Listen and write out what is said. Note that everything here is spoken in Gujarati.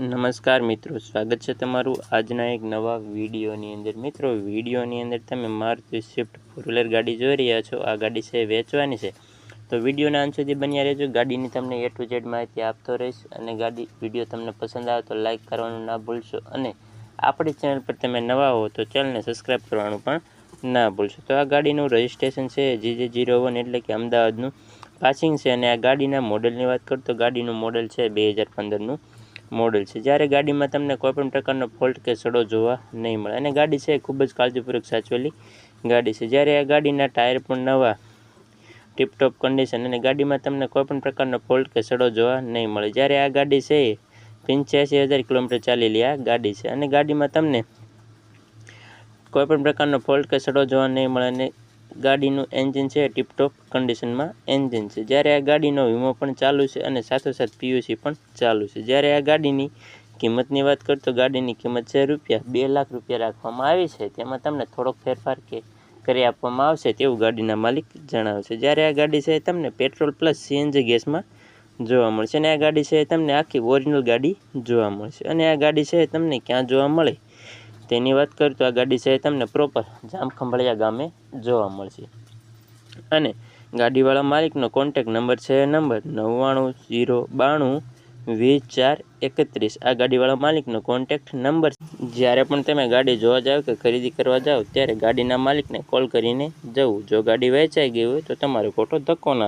નમસ્કાર મિત્રો, સ્વાગત છે તમારું આજના એક નવા વિડીયોની અંદર. મિત્રો, વિડીયોની અંદર તમે મારુતિ સ્વિફ્ટ ફોર વ્હીલર ગાડી જોઈ રહ્યા છો. આ ગાડી છે વેચવાની છે. તો વિડીયોના અંત બન્યા રહેજો. ગાડીની તમને એ ટુ ઝેડ માહિતી આપતો રહીશ અને ગાડી, વીડિયો તમને પસંદ આવે તો લાઇક કરવાનું ના ભૂલશો અને આપણી ચેનલ પર તમે નવા હો તો ચેનલને સબસ્ક્રાઈબ કરવાનું પણ ના ભૂલશો. તો આ ગાડીનું રજિસ્ટ્રેશન છે જીજે જીરો વન, એટલે કે અમદાવાદનું. પાસિંગ છે અને આ ગાડીના મોડલની વાત કરું તો ગાડીનું મોડલ છે બે હજાર પંદરનું. મોડલ છે. જ્યારે ગાડીમાં તમને કોઈપણ પ્રકારનો ફોલ્ટ કે સડો જોવા નહીં મળે. અને ગાડી છે એ ખૂબ જ કાળજીપૂર્વક સાચવેલી ગાડી છે. જ્યારે આ ગાડીના ટાયર પણ નવા ટીપટોપ કન્ડિશન અને ગાડીમાં તમને કોઈપણ પ્રકારનો ફોલ્ટ કે સડો જોવા નહીં મળે. જ્યારે આ ગાડી છે એ પંચ્યાસી હજાર કિલોમીટર ચાલેલી આ ગાડી છે. અને ગાડીમાં તમને કોઈપણ પ્રકારનો ફોલ્ટ કે સડો જોવા નહીં મળે અને ગાડીનું એન્જિન છે, ટીપટોપ કન્ડિશનમાં એન્જિન છે. જ્યારે આ ગાડીનો વીમો પણ ચાલુ છે અને સાથોસાથ પીયુસી પણ ચાલુ છે. જ્યારે આ ગાડીની કિંમતની વાત કરું તો ગાડીની કિંમત છે રૂપિયા બે લાખ રૂપિયા રાખવામાં આવી છે. તેમાં તમને થોડોક ફેરફાર કે કરી આપવામાં આવશે તેવું ગાડીના માલિક જણાવે છે. જ્યારે આ ગાડી છે તમને પેટ્રોલ પ્લસ સીએનજી ગેસમાં જોવા મળશે અને આ ગાડી છે તમને આખી ઓરિજિનલ ગાડી જોવા મળશે. અને આ ગાડી છે તમને ક્યાં જોવા મળે તેની વાત કરું તો આ ગાડી છે તમને પ્રોપર જામખંભાળિયા ગામે જોવા મળશે. અને ગાડીવાળા માલિકનો કોન્ટેક નંબર છે નંબર નવ્વાણું જીરો બાણું વીસ ચાર, એકત્રીસ. આ ગાડીવાળા માલિકનો કોન્ટેક્ટ નંબર જ્યારે પણ તમે ગાડી જોવા જાઓ કે ખરીદી કરવા જાઓ ત્યારે ગાડીના માલિકને કોલ કરીને જવું. જો ગાડી વેચાઈ ગઈ હોય તો તમારો ખોટો ધક્કો ના